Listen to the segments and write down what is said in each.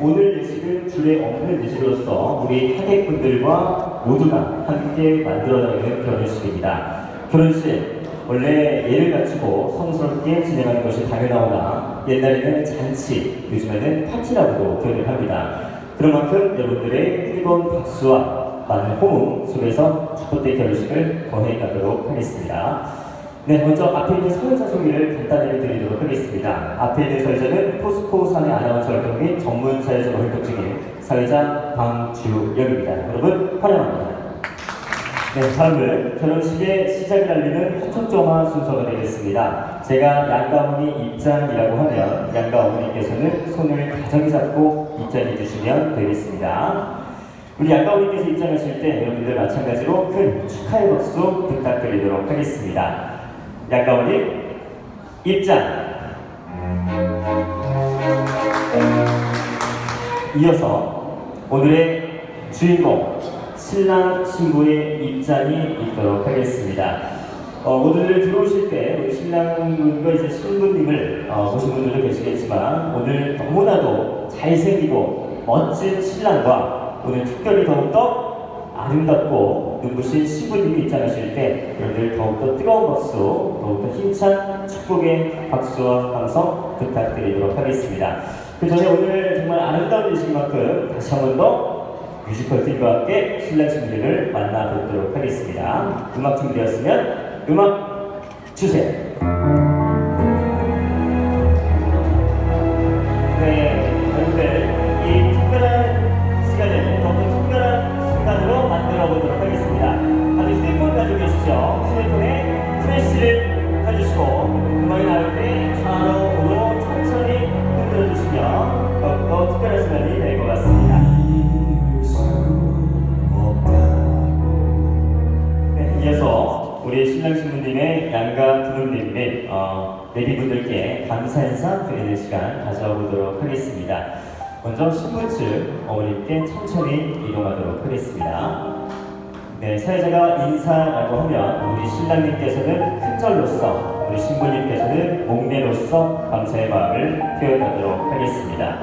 오늘 예식은 주에 없는 예식으로서 우리 하객분들과 모두가 함께 만들어나가는 결혼식입니다. 결혼식 원래 예를 갖추고 성스럽게 진행하는 것이 당연하오나 옛날에는 잔치, 요즘에는 파티라고도 표현을 합니다. 그런 만큼 여러분들의 뜨거운 박수와 많은 호응 속에서 첫 번째 결혼식을 거해 가도록 하겠습니다. 네, 먼저 앞에 있는 사회자 소개를 간단하게 드리도록 하겠습니다. 앞에 있는 사회자는 포스코 사내 아나운서 활동 및 전문 사회자로 활동 중인 사회자 방주영입니다. 여러분 환영합니다. 네, 다음은 결혼식의 시작을 알리는 호초점화 순서가 되겠습니다. 제가 양가 어머니 입장이라고 하면 양가 어머니께서는 손을 가정히 잡고 입장해 주시면 되겠습니다. 우리 양가 어머니께서 입장하실 때 여러분들 마찬가지로 큰 축하의 박수 부탁드리도록 하겠습니다. 어머니 입장. 이어서 오늘의 주인공 신랑 신부의 입장이 있도록 하겠습니다. 어, 모두들 들어오실 때 우리 신랑분과 이제 신부님을 어, 보신 분들도 계시겠지만 오늘 너무나도 잘생기고 멋진 신랑과 오늘 특별히 더욱더 아름답고 눈부신 신부님이 입장하실 때 여러분들 더욱더 뜨거운 박수, 더욱더 힘찬 축복의 박수와 함성 부탁드리도록 하겠습니다. 그 전에 오늘 정말 아름다운 일신 만큼 다시 한 번 더 뮤지컬 팀과 함께 신랑 신부님을 만나뵙도록 하겠습니다. 음악 준비되었으면 음악 주세요. 양가 부모님 및 어, 내비분들께 감사 인사 드리는 시간 가져보도록 하겠습니다. 먼저 신부 측 어머님께 천천히 이동하도록 하겠습니다. 네, 사회자가 인사라고 하면 우리 신랑님께서는 큰 절로서 우리 신부님께서는 목례로서 감사의 마음을 표현하도록 하겠습니다.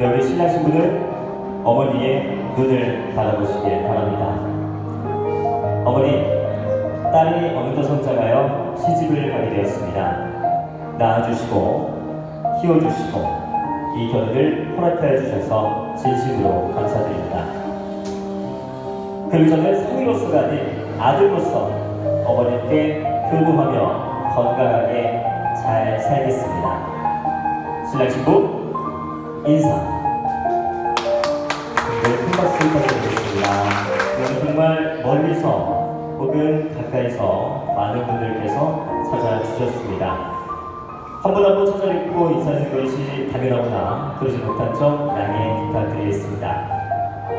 네, 우리 신랑 신부는 어머니의 눈을 바라보시길 바랍니다. 어머니, 딸이 어느덧 성장하여 시집을 가게 되었습니다. 낳아주시고 키워주시고 이 결혼을 허락하여 주셔서 진심으로 감사드립니다. 그리고 저는 성의로서가 아닌 아들로서 어머님께 효도하며 건강하게 잘 살겠습니다. 신랑 신부 인사. 네, 큰 박수 부탁드리겠습니다. 오늘 정말 멀리서 혹은 가까이서 많은 분들께서 찾아주셨습니다. 한 분 한 분 찾아뵙고 인사드리는 것이 당연하구나 그러지 못한 점 양해 부탁드리겠습니다.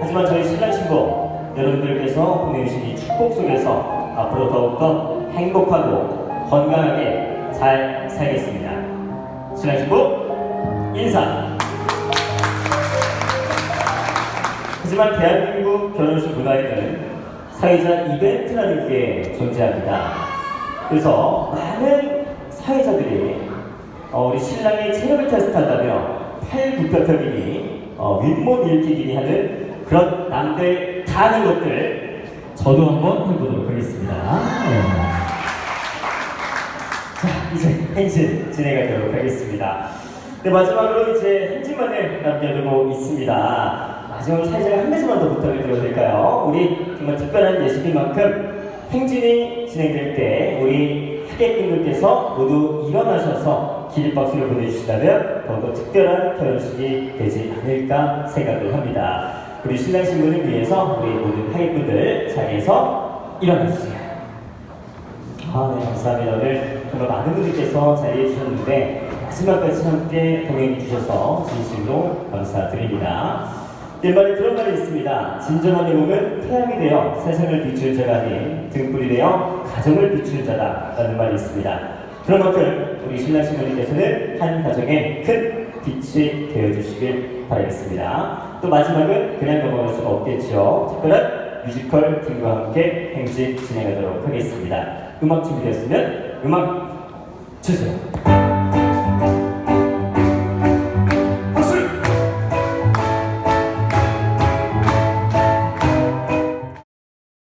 하지만 저희 신랑 신부 여러분들께서 보내주신 이 축복 속에서 앞으로 더욱더 행복하고 건강하게 잘 살겠습니다. 신랑 신부 인사. 하지만 대한민국 결혼식 문화에는 사회자 이벤트라는 게 존재합니다. 그래서 많은 사회자들이 어, 우리 신랑이 체력을 테스트한다며 팔굽혀펴기니 어, 윗몸 일으키기니 하는 그런 남들 다 하는 것들 저도 한번 해보도록 하겠습니다. 네. 자, 이제 행진 진행하도록 하겠습니다. 네, 마지막으로 이제 행진만을 남겨두고 있습니다. 마지막으로 사회자가 한 가지만 더 부탁을 드려도 될까요? 우리 정말 특별한 예식인 만큼 행진이 진행될 때 우리 하객분들께서 모두 일어나셔서 기립박수를 보내주신다면 더욱더 특별한 결혼식이 되지 않을까 생각을 합니다. 우리 신랑 신부를 위해서 우리 모든 하객분들 자리에서 일어나주세요. 아, 네, 감사합니다. 오늘 정말 많은 분들께서 자리해 주셨는데 마지막까지 함께 동행해 주셔서 진심으로 감사드립니다. 옛말에 그런 말이 있습니다. 진정한 영웅은 태양이 되어 세상을 비추는 아닌 등불이 되어 가정을 비추는 자다. 라는 말이 있습니다. 그런 만큼 우리 신랑 신부님께서는 한 가정의 큰 빛이 되어주시길 바라겠습니다. 또 마지막은 그냥 넘어갈 수가 없겠죠. 특별한 뮤지컬 팀과 함께 행진 진행하도록 하겠습니다. 음악 준비되었으면 음악 주세요.